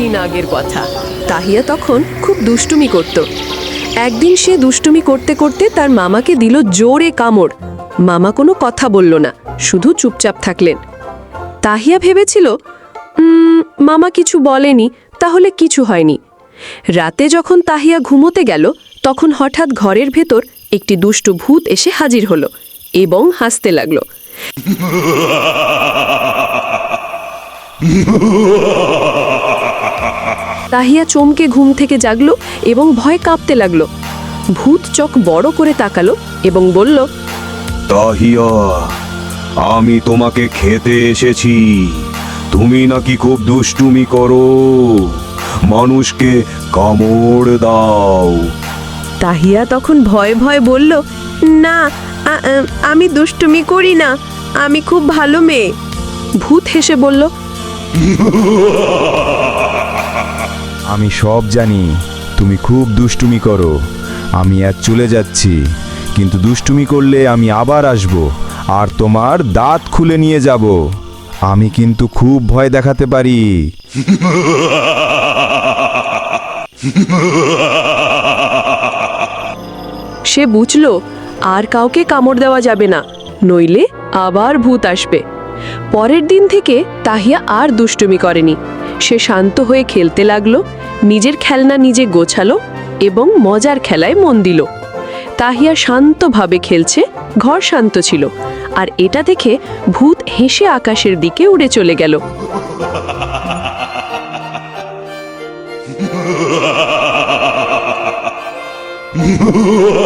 কতদিন আগের কথা। তাহিয়া তখন খুব দুষ্টুমি করত। একদিন সে দুষ্টুমি করতে করতে তার মামাকে দিল জোরে কামড়। মামা কোনো কথা বলল না শুধু চুপচাপ থাকলেন। তাহিয়া ভেবেছিল "উম, মামা কিছু বলেনি তাহলে কিছু হয়নি। রাতে যখন তাহিয়া ঘুমোতে গেল তখন হঠাৎ ঘরের ভেতর একটি দুষ্টু ভূত এসে হাজির হলো এবং হাসতে লাগল। তাহিয়া চমকে ঘুম থেকে জাগল এবং ভয় কাঁপতে লাগল। ভূত চোখ বড় করে তাকালো এবং বলল তাহিয়া আমি তোমাকে খেতে এসেছি। তুমি নাকি খুব দুষ্টুমি করো। মানুষকে কামড় দাও। তাহিয়া তখন ভয়ে ভয়ে বলল না আমি দুষ্টুমি করি না। আমি খুব ভালো মেয়ে। ভূত হেসে বলল আমি সব জানি, তুমি খুব দুষ্টুমি করো। আমি আর চলে যাচ্ছি, কিন্তু দুষ্টুমি করলে আমি আবার আসব, আর তোমার দাঁত খুলে নিয়ে যাব। আমি কিন্তু খুব ভয় দেখাতে পারি। সে বুঝল, আর কাউকে কামড় দেওয়া যাবে না, নইলে আবার ভূত আসবে। পরের দিন থেকে তাহিয়া আর দুষ্টুমি করেনি। সে শান্ত হয়ে খেলতে লাগল নিজের খেলনা নিজে গোছালো এবং মজার খেলায় মন দিল। তাহিয়া শান্তভাবে খেলছে, ঘর শান্ত ছিল, আর এটা দেখে ভূত হেসে আকাশের দিকে উড়ে চলে গেল।